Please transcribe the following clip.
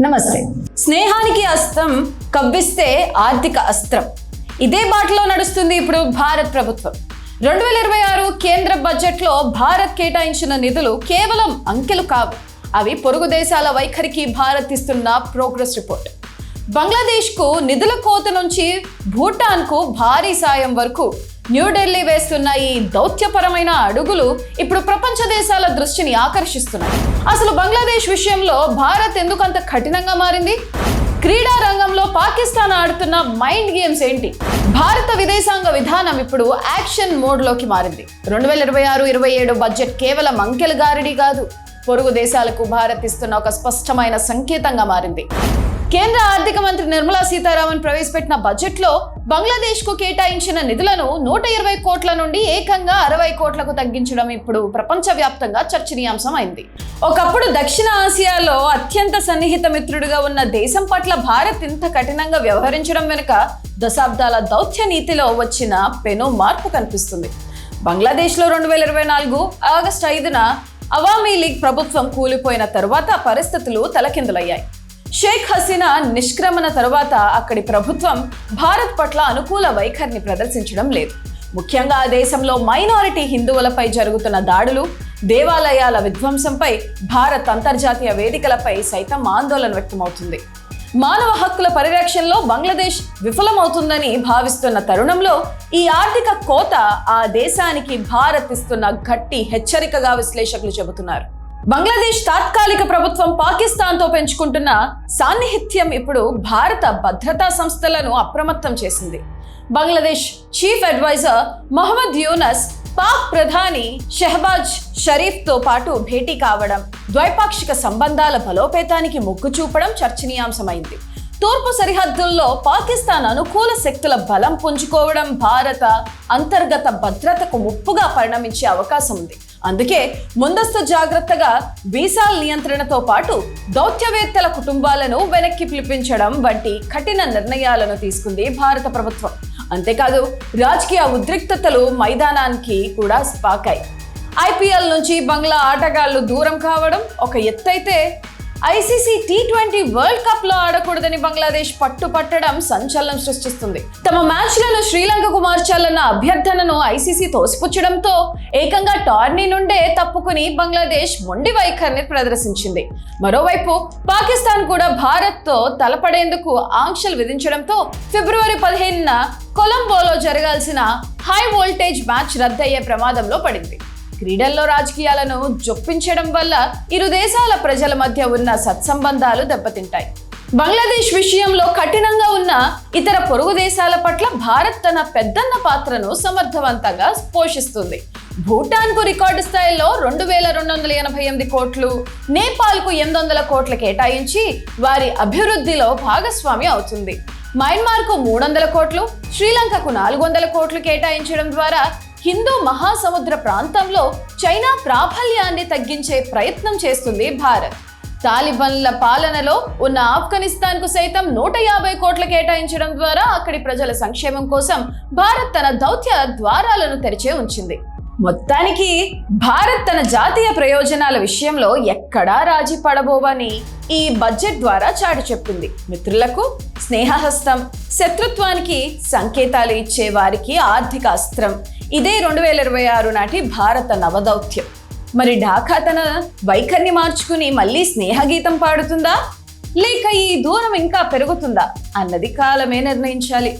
నమస్తే. స్నేహానికి అస్త్రం కవ్విస్తే ఆర్థిక అస్త్రం. ఇదే బాటలో నడుస్తుంది ఇప్పుడు భారత్ ప్రభుత్వం. రెండు వేల ఇరవై ఆరు కేంద్ర బడ్జెట్లో భారత్ కేటాయించిన నిధులు కేవలం అంకెలు కావు. అవి పొరుగు దేశాల వైఖరికి భారత్ ఇస్తున్న ప్రోగ్రెస్ రిపోర్ట్. బంగ్లాదేశ్కు నిధుల కోత నుంచి భూటాన్కు భారీ సాయం వరకు న్యూఢిల్లీ వేస్తున్న ఈ దౌత్యపరమైన అడుగులు ఇప్పుడు ప్రపంచ దేశాల దృష్టిని ఆకర్షిస్తున్నాయి. అసలు బంగ్లాదేశ్ విషయంలో భారత్ ఎందుకంత కఠినంగా మారింది? క్రీడా రంగంలో పాకిస్తాన్ ఆడుతున్న మైండ్ గేమ్స్ ఏంటి? భారత విదేశాంగ విధానం ఇప్పుడు యాక్షన్ మోడ్లోకి మారింది. రెండు వేల ఇరవై ఆరు ఇరవై ఏడు బడ్జెట్ కేవలం అంకెల గారిడి కాదు. పొరుగు దేశాలకు భారత్ ఇస్తున్న ఒక స్పష్టమైన సంకేతంగా మారింది. కేంద్ర ఆర్థిక మంత్రి నిర్మలా సీతారామన్ ప్రవేశపెట్టిన బడ్జెట్లో బంగ్లాదేశ్కు కేటాయించిన నిధులను నూట ఇరవై కోట్ల నుండి ఏకంగా అరవై కోట్లకు తగ్గించడం ఇప్పుడు ప్రపంచవ్యాప్తంగా అయింది ఒకప్పుడు దక్షిణ ఆసియాలో అత్యంత సన్నిహిత మిత్రుడిగా ఉన్న దేశం పట్ల భారత్ ఇంత కఠినంగా వ్యవహరించడం వెనుక దశాబ్దాల దౌత్య నీతిలో వచ్చిన పెను మార్పు కనిపిస్తుంది. బంగ్లాదేశ్లో రెండు వేల ఇరవై నాలుగు ఆగస్టు ఐదున అవామీ లీగ్ ప్రభుత్వం కూలిపోయిన తరువాత పరిస్థితులు తలకిందులయ్యాయి. షేక్ హసీనా నిష్క్రమణ తరువాత అక్కడి ప్రభుత్వం భారత్ పట్ల అనుకూల వైఖరిని ప్రదర్శించడం లేదు. ముఖ్యంగా ఆ దేశంలో మైనారిటీ హిందువులపై జరుగుతున్న దాడులు దేవాలయాల విధ్వంసంపై భారత్ అంతర్జాతీయ వేదికలపై సైతం ఆందోళన వ్యక్తమవుతుంది. మానవ హక్కుల పరిరక్షణలో బంగ్లాదేశ్ విఫలమవుతుందని భావిస్తున్న తరుణంలో ఈ ఆర్థిక కోత ఆ దేశానికి భారత్ ఇస్తున్న గట్టి హెచ్చరికగా విశ్లేషకులు చెబుతున్నారు. బంగ్లాదేశ్ తాత్కాలిక ప్రభుత్వం పాకిస్తాన్తో పెంచుకుంటున్న సాన్నిహిత్యం ఇప్పుడు భారత భద్రతా సంస్థలను అప్రమత్తం చేసింది. బంగ్లాదేశ్ చీఫ్ అడ్వైజర్ మహమ్మద్ యూనస్ పాక్ ప్రధాని షెహబాజ్ షరీఫ్తో పాటు భేటీ కావడం ద్వైపాక్షిక సంబంధాల బలోపేతానికి మొగ్గు చూపడం చర్చనీయాంశమైంది. తూర్పు సరిహద్దుల్లో పాకిస్తాన్ అనుకూల శక్తుల బలం పుంజుకోవడం భారత అంతర్గత భద్రతకు ముప్పుగా పరిణమించే అవకాశం ఉంది అందుకే ముందస్తు జాగ్రత్తగా వీసాల నియంత్రణతో పాటు దౌత్యవేత్తల కుటుంబాలను వెనక్కి పిలిపించడం వంటి కఠిన నిర్ణయాలను తీసుకుంది భారత ప్రభుత్వం. అంతేకాదు రాజకీయ ఉద్రిక్తతలు మైదానానికి కూడా పాకాయి ఐపీఎల్ నుంచి బంగ్లా ఆటగాళ్ళు దూరం కావడం ఒక ఎత్తైతే ఐసీసీ టీ ట్వంటీ వరల్డ్ కప్లో ఆడకూడదని బంగ్లాదేశ్ పట్టుపట్టడం సంచలనం సృష్టిస్తుంది. తమ మ్యాచ్లను శ్రీలంకకు మార్చాలన్న అభ్యర్థనను ఐసీసీ తోసిపుచ్చడంతో ఏకంగా టోర్నీ నుండే తప్పుకుని బంగ్లాదేశ్ మొండి వైఖరిని ప్రదర్శించింది. మరోవైపు పాకిస్తాన్ కూడా భారత్తో తలపడేందుకు ఆంక్షలు విధించడంతో ఫిబ్రవరి పదిహేనున కొలంబోలో జరగాల్సిన హై వోల్టేజ్ మ్యాచ్ రద్దయ్యే ప్రమాదంలో పడింది. క్రీడల్లో రాజకీయాలను జొప్పించడం వల్ల ఇరు దేశాల ప్రజల మధ్య ఉన్న సత్సంబంధాలు దెబ్బతింటాయి. బంగ్లాదేశ్ విషయంలో కఠినంగా ఉన్న ఇతర పొరుగు దేశాల పట్ల భారత్ తన పెద్దన్న పాత్రను సమర్థవంతంగా పోషిస్తుంది. భూటాన్కు రికార్డు స్థాయిలో రెండు వేల రెండు వందల ఎనభై ఎనిమిది కోట్లు నేపాల్కు ఎనిమిది వందల కోట్లు కేటాయించి వారి అభివృద్ధిలో భాగస్వామి అవుతుంది. మయన్మార్కు మూడు వందల కోట్లు శ్రీలంకకు నాలుగు వందల కోట్లు కేటాయించడం ద్వారా హిందూ మహాసముద్ర ప్రాంతంలో చైనా ప్రాబల్యాన్ని తగ్గించే ప్రయత్నం చేస్తుంది భారత్. తాలిబన్ల పాలనలో ఉన్న ఆఫ్ఘనిస్తాన్కు సైతం నూట యాభై కోట్లు కేటాయించడం ద్వారా అక్కడి ప్రజల సంక్షేమం కోసం భారత్ తన దౌత్య ద్వారాలను తెరిచే ఉంచింది. మొత్తానికి భారత్ తన జాతీయ ప్రయోజనాల విషయంలో ఎక్కడా రాజీ పడబోవని ఈ బడ్జెట్ ద్వారా చాటి చెప్పింది. మిత్రులకు స్నేహహస్తం శత్రుత్వానికి సంకేతాలు ఇచ్చే వారికి ఆర్థిక అస్త్రం. ఇదే రెండు వేల ఇరవై ఆరు నాటి భారత నవదౌత్యం. మరి ఢాకా తన వైఖరిని మార్చుకుని మళ్ళీ స్నేహగీతం పాడుతుందా? లేక ఈ దూరం ఇంకా పెరుగుతుందా? అన్నది కాలమే నిర్ణయించాలి.